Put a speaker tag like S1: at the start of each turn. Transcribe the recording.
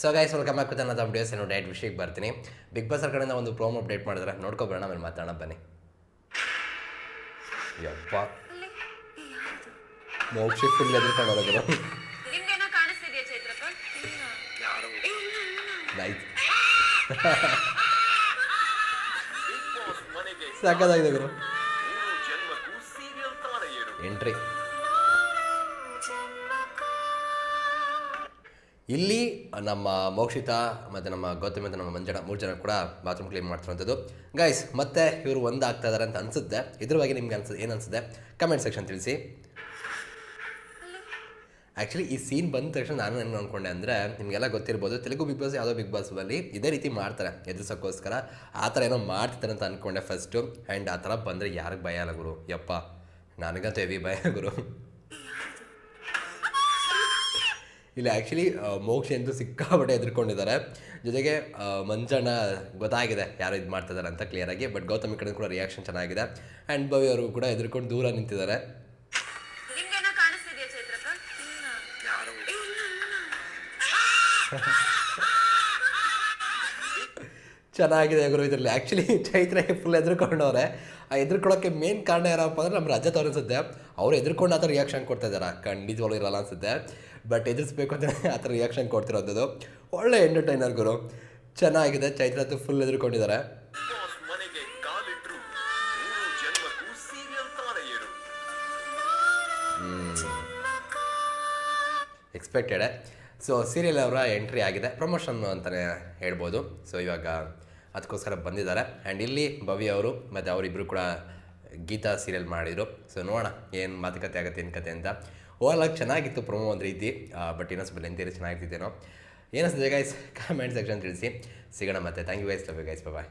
S1: So guys welcome back with ಅನ್ನೋದು updates ಏನು diet ವಿಷಯಕ್ಕೆ ಬರ್ತೀನಿ. ಬಿಗ್ ಬಾಸ್ ಅವ್ರ ಕಡೆಯಿಂದ ಒಂದು ಪ್ರೋಮೋ ಅಪ್ಡೇಟ್ ಮಾಡಿದ್ರೆ. ನೋಡ್ಕೊಬರೋಣ ಆಮೇಲೆ ಮಾತಾಡೋಣ. ಬನ್ನಿ. ಯಪ್ಪ ಮೋಕ್ಷಿ ಫುಲ್ ಎದುರ್ಕೊಂಡು ನೈಸ್ ಸಾಕಾಗಿದೆ ಗುರು. ಎಂಟ್ರಿ ಇಲ್ಲಿ ನಮ್ಮ ಮೋಕ್ಷಿತ ಮತ್ತು ನಮ್ಮ ಗೌತಮ ಮತ್ತು ನಮ್ಮ ಮಂಜಣ್ಣ ಮೂರು ಜನ ಕೂಡ ಬಾತ್ರೂಮ್ ಕ್ಲೀನ್ ಮಾಡ್ತಿರೋಂಥದ್ದು ಗೈಸ್ ಮತ್ತೆ ಇವರು ಒಂದು ಆಗ್ತಾ ಇದಾರೆ ಅಂತ ಅನಿಸುತ್ತೆ. ಇದ್ರ ಬಗ್ಗೆ ನಿಮ್ಗೆ ಅನ್ಸುತ್ತೆ ಏನು ಅನಿಸುತ್ತೆ? ಕಮೆಂಟ್ ಸೆಕ್ಷನ್ ತಿಳಿಸಿ. ಆ್ಯಕ್ಚುಲಿ ಈ ಸೀನ್ ಬಂದ ತಕ್ಷಣ ನಾನು ಏನು ಅಂದ್ಕೊಂಡೆ ಅಂದರೆ, ನಿಮಗೆಲ್ಲ ಗೊತ್ತಿರ್ಬೋದು, ತೆಲುಗು ಬಿಗ್ ಬಾಸ್ ಯಾವುದೋ ಬಿಗ್ ಬಾಸ್ ಅಲ್ಲಿ ಇದೇ ರೀತಿ ಮಾಡ್ತಾರೆ, ಎದುರಿಸೋಕ್ಕೋಸ್ಕರ. ಆ ಥರ ಏನೋ ಮಾಡ್ತಾರೆ ಅಂತ ಅಂದ್ಕೊಂಡೆ ಫಸ್ಟು ಆ್ಯಂಡ್ ಆ ಥರ ಬಂದರೆ ಯಾರಿಗೆ ಭಯ ಅಲ್ಲ ಗುರು? ಯಪ್ಪ, ನನಗಂತೂ ಹೆವಿ ಭಯ ಗುರು. ಇಲ್ಲಿ ಆ್ಯಕ್ಚುಲಿ ಮೋಕ್ಷ ಎಂದು ಸಿಕ್ಕಾಪಟ್ಟೆ ಎದುರ್ಕೊಂಡಿದ್ದಾರೆ ಜೊತೆಗೆ ಮಂಜಣ್ಣ ಗೊತ್ತಾಗಿದೆ ಯಾರು ಇದು ಮಾಡ್ತಿದ್ದಾರೆ ಅಂತ ಕ್ಲಿಯರಾಗಿ ಬಟ್ ಗೌತಮಿ ಕಡೆ ಕೂಡ ರಿಯಾಕ್ಷನ್ ಚೆನ್ನಾಗಿದೆ. ಆ್ಯಂಡ್ ಭವಿ ಅವರು ಕೂಡ ಎದುರ್ಕೊಂಡು ದೂರ ನಿಂತಿದ್ದಾರೆ. ಚೆನ್ನಾಗಿದೆ ಗುರು ಇದರಲ್ಲಿ. ಆ್ಯಕ್ಚುಲಿ ಚೈತ್ರ ಫುಲ್ ಎದುರ್ಕೊಂಡವ್ರೆ ಆ ಎದುರ್ಕೊಳ್ಳೋಕ್ಕೆ ಮೇನ್ ಕಾರಣ ಯಾರಪ್ಪ ಅಂದ್ರೆ ನಮ್ಮ ರಜತ್ ಅವ್ರು ಅನಿಸುತ್ತೆ. ಅವ್ರು ಎದುರ್ಕೊಂಡು ಆ ಥರ ರಿಯಾಕ್ಷನ್ ಕೊಡ್ತಾ ಇದ್ದಾರೆ ಖಂಡಿತವಾಗ್ಲೂ ಇರಲ್ಲ ಅನ್ಸುತ್ತೆ. ಬಟ್ ಎದುರಿಸ್ಬೇಕು ಅಂತ ಆ ಥರ ರಿಯಾಕ್ಷನ್ ಕೊಡ್ತಿರೋದು ಒಳ್ಳೆ ಎಂಟರ್ಟೈನರ್ ಗುರು. ಚೆನ್ನಾಗಿದೆ. ಚೈತ್ರ ಫುಲ್ ಎದುರ್ಕೊಂಡಿದ್ದಾರೆ. ಎಕ್ಸ್ಪೆಕ್ಟೆಡ್ ಸೊ ಸೀರಿಯಲ್ ಅವರ ಎಂಟ್ರಿ ಆಗಿದೆ. ಪ್ರಮೋಷನ್ ಅಂತಲೇ ಹೇಳ್ಬೋದು. ಸೊ ಇವಾಗ ಅದಕ್ಕೋಸ್ಕರ ಬಂದಿದ್ದಾರೆ. ಆ್ಯಂಡ್ ಇಲ್ಲಿ ಭವಿ ಅವರು ಮತ್ತು ಅವರಿಬ್ಬರು ಕೂಡ ಗೀತಾ ಸೀರಿಯಲ್ ಮಾಡಿದರು. ಸೊ ನೋಡೋಣ ಏನು ಮಾತುಕತೆ ಆಗುತ್ತೆ, ಏನು ಕತೆ ಅಂತ. ಓವರ್ ಆಗಿ ಚೆನ್ನಾಗಿತ್ತು ಪ್ರೊಮೋ ಒಂದು ರೀತಿ. ಬಟ್ ಇನ್ನೊಂದು ಲೆಂತೇರಿ ಚೆನ್ನಾಗಿದ್ದೇನೋ ಏನಿಸ್ತದೆ ಗೈಸ್ ಕಾಮೆಂಟ್ ಸೆಕ್ಷನ್ ತಿಳಿಸಿ. ಸಿಗೋಣ ಮತ್ತೆ. Thank you guys love you guys bye